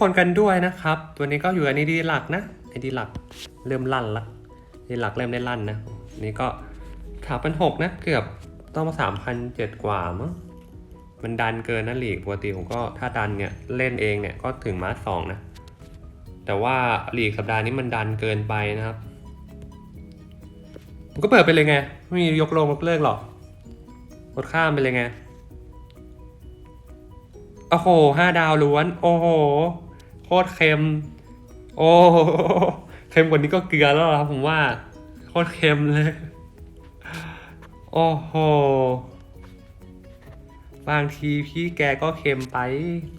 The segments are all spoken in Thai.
คนกันด้วยนะครับ ตัวนี้ก็อยู่ในดีหลักนะไอดีหลักเริ่มลั่นละดีหลักเริ่มได้ลั่นนะ นี่ก็สามพันหกนะเกือบต้องมาสามพันเจ็ดกว่ามั้งมันดันเกินนะหลีกปกติผมก็ถ้าดันเนี่ยเล่นเองเนี่ยก็ถึงมาสองนะ แต่ว่าหลีกสัปดาห์นี้มันดันเกินไปนะครับผมก็เปิดไปเลยไง ไม่มียกลงยกเลิกหรอกกดข้ามไปเลยไงโอ้โหห้าดาวล้วน โอ้โห ตรเค็ม โอ้เค็มกว่านี้ก็เกลือแล้วครับผมว่าโคตรเค็มเลย โอ้โห บางทีพี่แกก็เค็มไป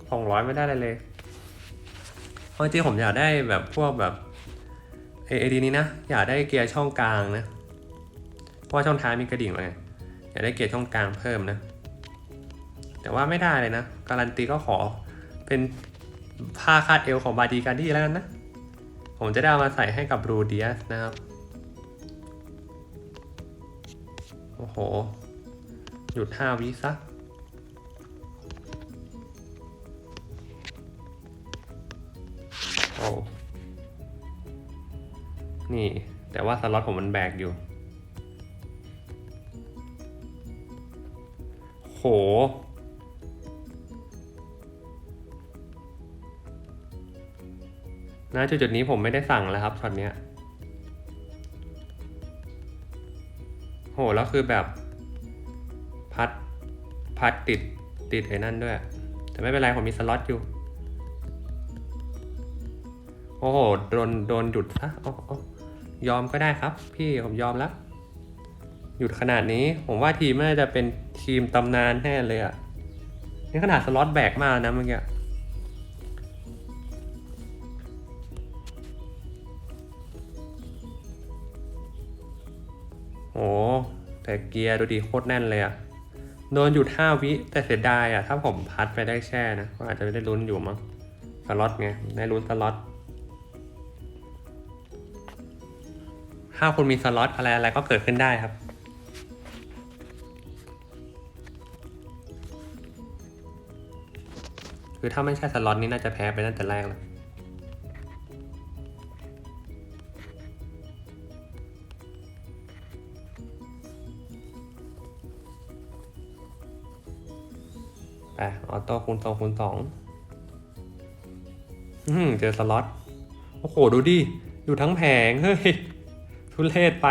สองร้อยไม่ได้เลยเลยเพราะจริงผมอยากได้แบบพวกแบบเอดีนี้นะ อยากได้เกียร์ช่องกลางนะ เพราะช่องท้ายมีกระดิ่งไงอยากได้เกียร์ช่องกลางเพิ่มนะ แต่ว่าไม่ได้เลยนะ การันตีก็ขอเป็น ผ้าคาดเอวของบาดีการดี้แล้วกันนะ ผมจะได้เอามาใส่ให้กับรูเดียสนะครับ โอ้โห หยุดห้าวิซะโอ้นี่ แต่ว่าสล็อตผมมันแบกอยู่ โห ณจุดจุดนี้ผมไม่ได้สั่งแล้วครับช็อตเนี้ยโหแล้วคือแบบ พัดพัดติดติดไอ้นั่นด้วย แต่ไม่เป็นไร ผมมีสล็อตอยู่ โอ้โหโดนโดนหยุดซะโอ้โอ้ยอมก็ได้ครับ พี่ผมยอมแล้ว หยุดขนาดนี้ ผมว่าทีมน่าจะเป็นทีมตำนานแน่เลยอะ่ะนี่ขนาดสล็อตแบกมากนะเมื่อกี้ แต่เกียร์ดูดีโคตรแน่นเลยอะโดนหยุดห้าวิแต่เสียดายอะถ้าผมพัดไปได้แช่นะ ก็อาจจะไม่ได้ลุ้นอยู่มั้งสล็อตไงได้ลุ้นสล็อตถ้าคุณมีสล็อตอะไรอะไรก็เกิดขึ้นได้ครับคือถ้าไม่ใช่สล็อตนี่น่าจะแพ้ไปตั้งแต่แรกแล้ว ออโต้คูณสองคูณสองเจอสล็อต โอ้โห ดูดิ อยู่ทั้งแผง เฮ้ย ทุเลศไป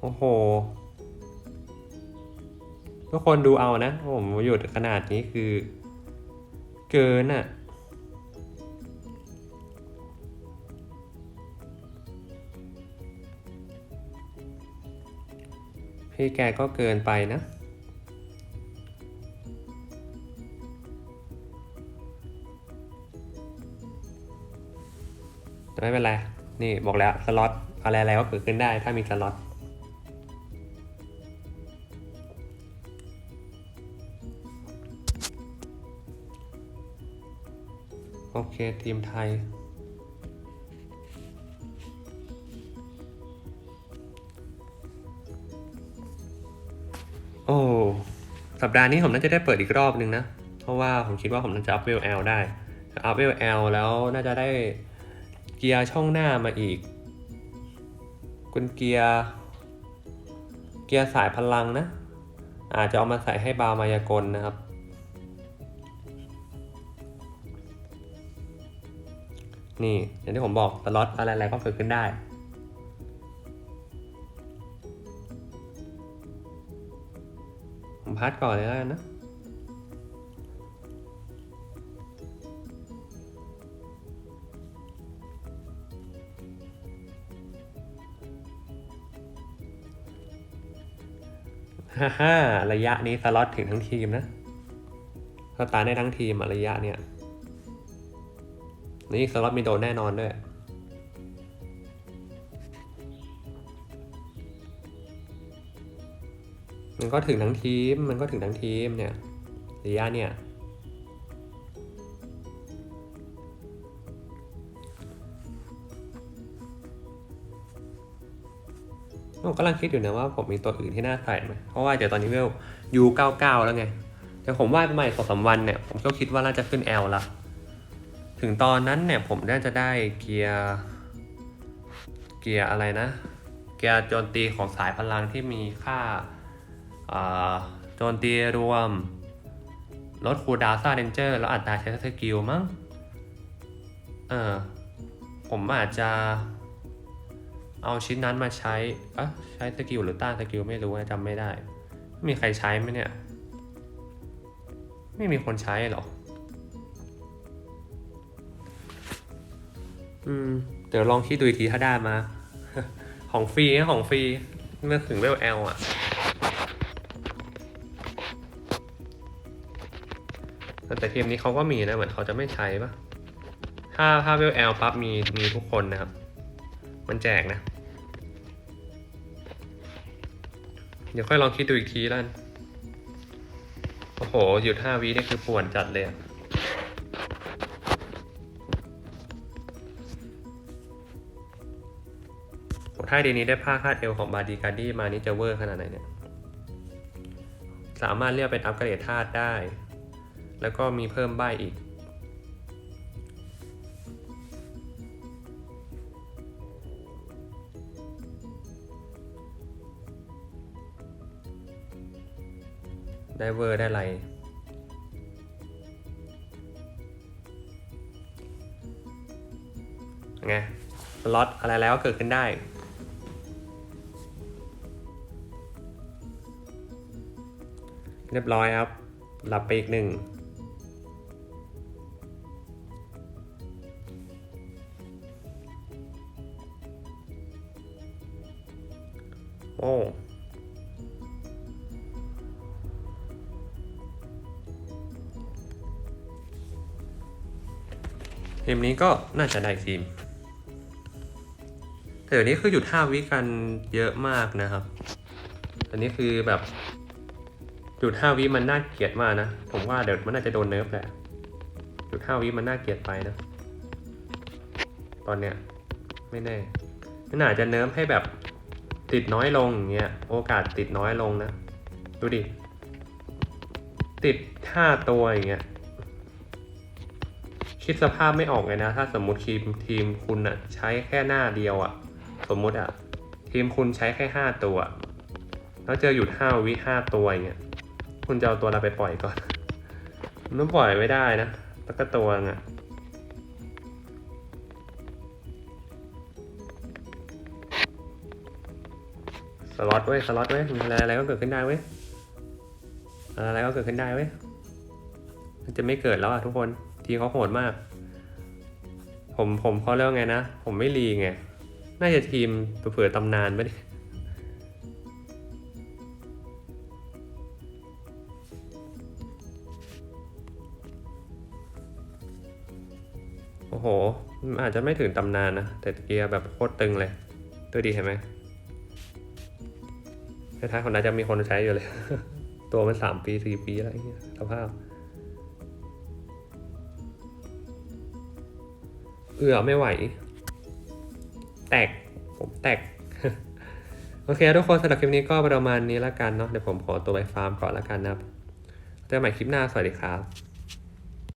โอ้โห ทุกคนดูเอานะ ผมหยุดขนาดนี้คือ เกินอะ่ะพี่แกก็เกินไปนะ แต่ไม่เป็นไร นี่บอกแล้วสล็อตอะไรอะไรก็เกิดขึ้นได้ถ้ามีสล็อตโอเค ทีมไทย โอ้ สัปดาห์นี้ผมน่าจะได้เปิดอีกรอบนึงนะ เพราะว่าผมคิดว่าผมน่าจะอัพเวล L ได้อัพเวล L แล้วน่าจะได้ เกียร์ช่องหน้ามาอีกคุณเกียร์เกียร์สายพลังนะ อาจจะเอามาใส่ให้บาวมายากลนะครับ นี่อย่างที่ผมบอกสล็อตอะไรๆก็เกิดขึ้นได้ผมพัดก่อนเลยแล้วกันนะ ฮ่าฮ่าระยะนี้สล็อตถึงทั้งทีมนะสตาร์ได้ทั้งทีมระยะเนี่ย นี่สล็อตมีโดนแน่นอนด้วยมันก็ถึงทั้งทีม มันก็ถึงทั้งทีมเนี่ยระยะเนี่ย ผมกำลังคิดอยู่นะว่าผมมีตัวอื่นที่น่าใส่ไหมเพราะว่าเดี๋ยวตอนนี้เวลยู99แล้วไงแต่ผมว่าประมาณสองสาวันเนี่ยผมก็คิดว่าน่าจะขึ้น L ละ ถึงตอนนั้นเนี่ยผมน่าจะได้เกียร์ เกียร์อะไรนะ เกียร์โจมตีของสายพลังที่มีค่าอ่าโจมตีรวมลดคูดาวซ่าเดนเจอร์แล้วอัตราใช้สกิลมั้ง เออ ผมอาจจะ เอาชิ้นนั้นมาใช้อะใช้สกิลหรือต้านสกิลไม่รู้นะจำไม่ได้ มีใครใช้ไหมเนี่ย ไม่มีคนใช้หรอ อืม เดี๋ยวลองคิดดูอีกทีถ้าได้มา ของฟรีนะของฟรีเมื่อถึงเวลแอลอะแต่ทีมนี้เขาก็มีนะ เหมือนเขาจะไม่ใช้ปะถ้าถ้าเวลแอลปั๊บมีมีทุกคนนะครับ มันแจกนะ ดี๋ยวค่อยลองคิดดูอีกทีแล้วกันโอ้โห หยุดห้าวินี่คือป่วนจัดเลยอะถ้าดีนี้ได้ผ้าคาดเอวของบาดีการดี้มานี่จะเวอร์ขนาดไหนเนี่ย สามารถเรียกเป็นอัปเกรดธาตุได้ แล้วก็มีเพิ่มใบอีก ได้เวอร์ได้อะไรไงสล็อตอะไรแล้วก็เกิดขึ้นได้เรียบร้อยครับ หลับไปอีกหนึ่ง โอ้ ทีมนี้ก็น่าจะได้ทีม แต่เดี๋ยวนี้คือหยุด5วิกันเยอะมากนะครับ อันนี้คือแบบหยุด5วิมันน่าเกลียดมากนะ ผมว่าเดี๋ยวมันน่าจะโดนเนิร์ฟแหละหยุด5วิมันน่าเกลียดไปนะ ตอนเนี้ยไม่แน่มันอาจจะเนิร์ฟให้แบบติดน้อยลงอย่างเงี้ย โอกาสติดน้อยลงนะ ดูดิ ติด5ตัวอย่างเงี้ย คิดสภาพไม่ออกเลยนะ ถ้าสมมติทีมทีมคุณอะใช้แค่หน้าเดียวอะสมมติอะทีมคุณใช้แค่ห้าตัว แล้วเจอหยุดห้าวิห้าตัวอย่างเงี้ยคุณจะเอาตัวเราไปปล่อยก่อนมันปล่อยไม่ได้นะแล้วก็ตัวงอะสล็อตเว้ยสล็อตเว้ยอะไรอะไรก็เกิดขึ้นได้เว้ยอะไรก็เกิดขึ้นได้เว้ยมันจะไม่เกิดแล้วอะทุกคน ทีมเขาโหดมาก ผมผมเขาเรียกว่าไงนะ ผมไม่รีไง น่าจะทีมเผื่อตำนานไปดิโอ้โห อาจจะไม่ถึงตำนานนะ แต่เกียร์แบบโคตรตึงเลย ตัวดีเห็นไหมท้ายๆคนน่าจะมีคนใช้อยู่เลย ตัวมันสามปีสี่ปีแล้วไอ้เงี้ยสภาพ เอือไม่ไหว แตก ผมแตก โอเค ทุกคนสำหรับคลิปนี้ก็ประมาณนี้ละกันเนาะเดี๋ยวผมขอตัวไปฟาร์มก่อนละกันนะครับเจอกันใหม่คลิปหน้าสวัสดีครับ